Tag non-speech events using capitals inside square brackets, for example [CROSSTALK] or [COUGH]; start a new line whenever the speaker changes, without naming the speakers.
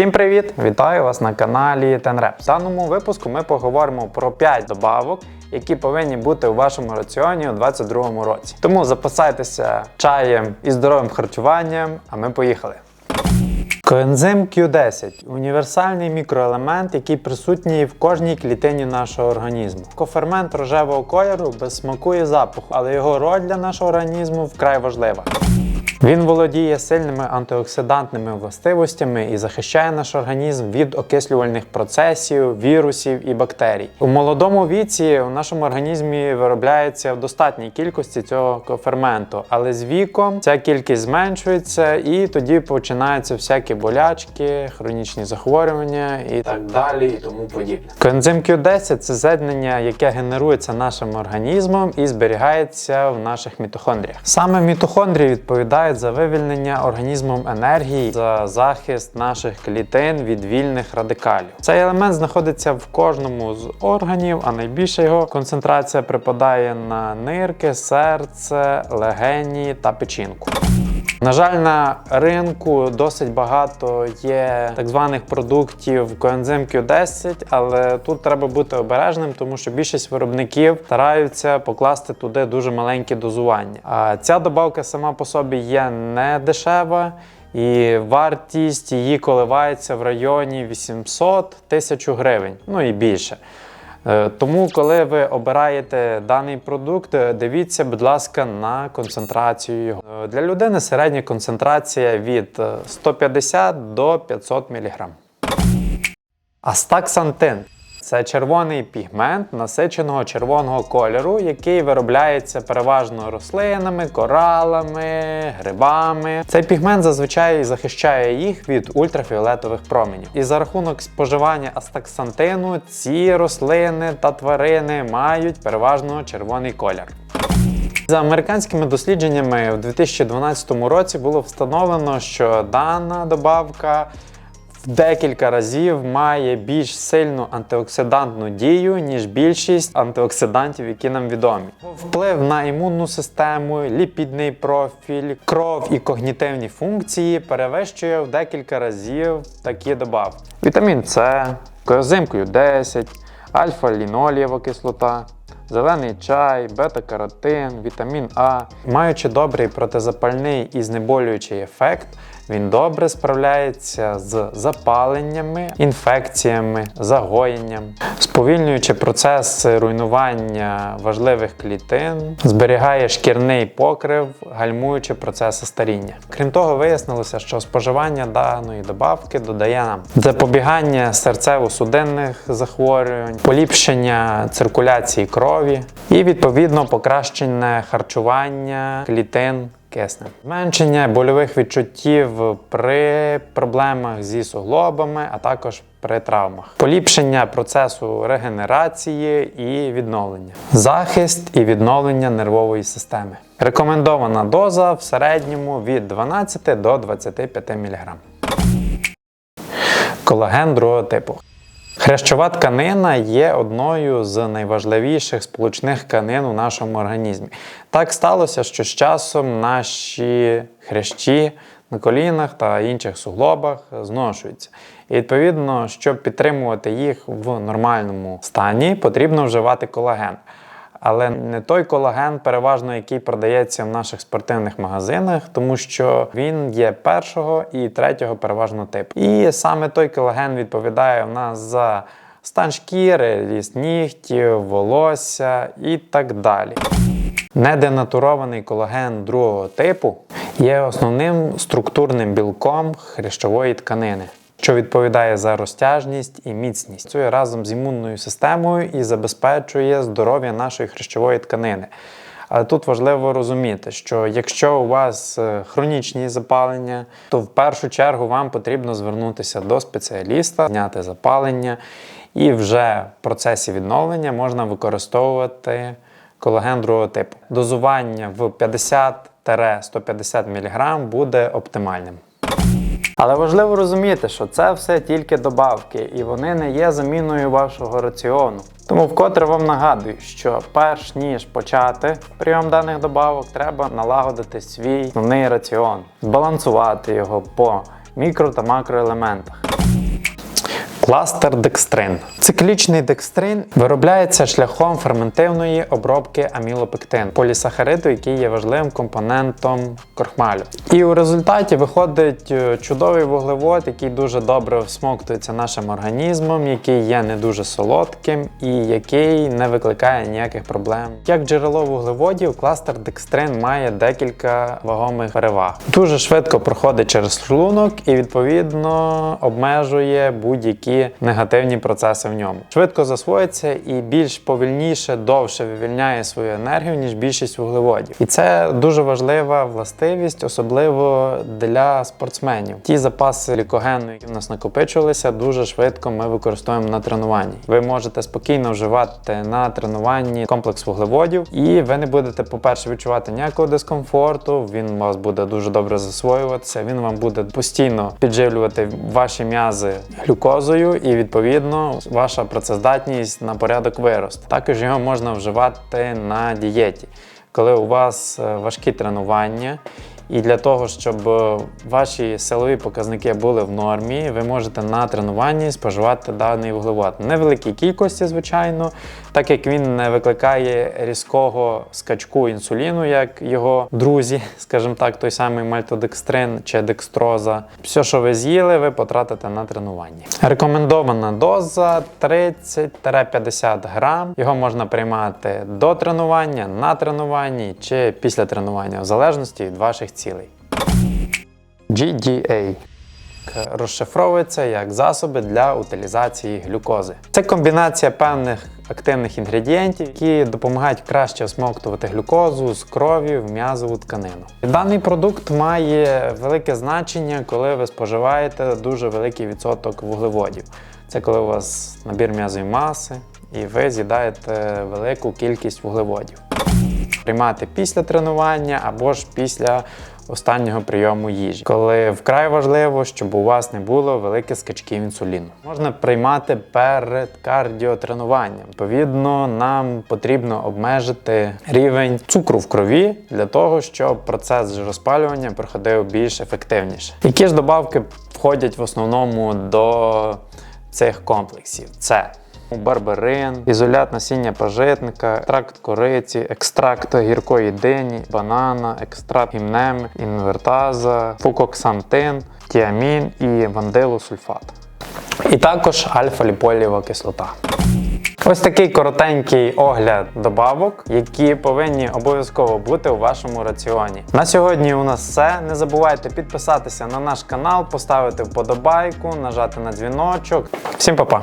Всім привіт! Вітаю вас на каналі Tenrep. В даному випуску ми поговоримо про 5 добавок, які повинні бути у вашому раціоні у 2022 році. Тому запасайтеся чаєм і здоровим харчуванням, а ми поїхали. Коензим Q10 універсальний мікроелемент, який присутній в кожній клітині нашого організму. Кофермент рожевого кольору без смаку і запаху, але його роль для нашого організму вкрай важлива. Він володіє сильними антиоксидантними властивостями і захищає наш організм від окислювальних процесів, вірусів і бактерій. У молодому віці у нашому організмі виробляється в достатній кількості цього коферменту, але з віком ця кількість зменшується і тоді починаються всякі болячки, хронічні захворювання і так далі, і тому подібне. Коензим Q10 це з'єднання, яке генерується нашим організмом і зберігається в наших мітохондріях. Саме мітохондрії відповідають за вивільнення організмом енергії, за захист наших клітин від вільних радикалів. Цей елемент знаходиться в кожному з органів, а найбільше його концентрація припадає на нирки, серце, легені та печінку. На жаль, на ринку досить багато є так званих продуктів коензим Q10, але тут треба бути обережним, тому що більшість виробників стараються покласти туди дуже маленькі дозування. А ця добавка сама по собі є не дешева. І вартість її коливається в районі 800 тисяч гривень, ну і більше. Е, Тому, коли ви обираєте даний продукт, е, дивіться, будь ласка, на концентрацію його. Е, Для людини середня концентрація від е, 150 до 500 мг. Астаксантин це червоний пігмент насиченого червоного кольору, який виробляється переважно рослинами, коралами, грибами. Цей пігмент зазвичай захищає їх від ультрафіолетових променів. І за рахунок споживання астаксантину ці рослини та тварини мають переважно червоний колір. За американськими дослідженнями, в 2012 році було встановлено, що дана добавка в декілька разів має більш сильну антиоксидантну дію, ніж більшість антиоксидантів, які нам відомі. Вплив на імунну систему, ліпідний профіль, кров і когнітивні функції перевищує в декілька разів такі добавки. Вітамін С, коензим Q10, альфа-лінолієва кислота. Зелений чай, бета-каротин, вітамін А. Маючи добрий протизапальний і знеболюючий ефект, він добре справляється з запаленнями, інфекціями, загоєнням, сповільнюючи процес руйнування важливих клітин, зберігає шкірний покрив, гальмуючи процеси старіння. Крім того, вияснилося, що споживання даної добавки додає нам запобігання серцево-судинних захворювань, поліпшення циркуляції крові і відповідно покращене харчування клітин киснем. Зменшення больових відчуттів при проблемах зі суглобами, а також при травмах, поліпшення процесу регенерації і відновлення, захист і відновлення нервової системи. Рекомендована доза в середньому від 12 до 25 мг. Колаген другого типу. Хрящова тканина є одною з найважливіших сполучних тканин у нашому організмі. Так сталося, що з часом наші хрящі на колінах та інших суглобах зношуються. І відповідно, щоб підтримувати їх в нормальному стані, потрібно вживати колаген. Але не той колаген, переважно який продається в наших спортивних магазинах, тому що він є першого і третього переважно типу. І саме той колаген відповідає в нас за стан шкіри, ріст нігтів, волосся і так далі. Неденатурований колаген другого типу є основним структурним білком хрящової тканини що відповідає за розтяжність і міцність. Працює разом з імунною системою і забезпечує здоров'я нашої хрящової тканини. Але тут важливо розуміти, що якщо у вас е, хронічні запалення, то в першу чергу вам потрібно звернутися до спеціаліста, зняти запалення, і вже в процесі відновлення можна використовувати колаген другого типу. Дозування в 50-150 мг буде оптимальним. Але важливо розуміти, що це все тільки добавки, і вони не є заміною вашого раціону. Тому вкотре вам нагадую, що перш ніж почати прийом даних добавок, треба налагодити свій основний раціон, збалансувати його по мікро та макроелементах. Кластер декстрин. Циклічний декстрин виробляється шляхом ферментивної обробки амілопектину, полісахариду, який є важливим компонентом крохмалю. І у результаті виходить е, чудовий вуглевод, який дуже добре всмоктується нашим організмом, який є не дуже солодким і який не викликає ніяких проблем. Як джерело вуглеводів, кластер декстрин має декілька вагомих переваг. Дуже швидко проходить через шлунок і відповідно обмежує будь-які негативні процеси в ньому. Швидко засвоїться і більш повільніше, довше вивільняє свою енергію, ніж більшість вуглеводів. І це дуже важлива властивість, особливо для спортсменів. Ті запаси лікогену, які в нас накопичувалися, дуже швидко ми використовуємо на тренуванні. Ви можете спокійно вживати на тренуванні комплекс вуглеводів, і ви не будете, по-перше, відчувати ніякого дискомфорту. Він вас буде дуже добре засвоюватися. Він вам буде постійно підживлювати ваші м'язи глюкозою, і відповідно ваша працездатність на порядок виросте. Також його можна вживати на дієті, коли у вас е, важкі тренування. І для того, щоб е, ваші силові показники були в нормі, ви можете на тренуванні споживати даний вуглевод. Невеликій кількості, звичайно, так як він не викликає різкого скачку інсуліну, як його друзі, [LAUGHS] скажімо так, той самий мальтодекстрин чи декстроза. Все, що ви з'їли, ви потратите на тренуванні. Рекомендована доза 30-50 грам. Його можна приймати до тренування, на тренуванні чи після тренування, в залежності від ваших цілей. GDA розшифровується як засоби для утилізації глюкози. Це комбінація певних активних інгредієнтів, які допомагають краще всмоктувати глюкозу з крові в м'язову тканину. Даний продукт має велике значення, коли ви споживаєте дуже великий відсоток вуглеводів. Це коли у вас набір м'язової маси і ви з'їдаєте велику кількість вуглеводів. Приймати після тренування або ж після останнього прийому їжі, коли вкрай важливо, щоб у вас не було великих скачків інсуліну. Можна приймати перед кардіотренуванням. Відповідно, нам потрібно обмежити рівень цукру в крові для того, щоб процес розпалювання проходив більш ефективніше. Які ж добавки входять в основному до цих комплексів? Це барберин, ізолят насіння пажитника, екстракт кориці, екстракт гіркої дині, банана, екстракт гімнеми, інвертаза, фукоксантин, тіамін і вандилосульфат. І також альфа-ліполієва кислота. Ось такий коротенький огляд добавок, які повинні обов'язково бути у вашому раціоні. На сьогодні у нас все. Не забувайте підписатися на наш канал, поставити вподобайку, нажати на дзвіночок. Всім па-па!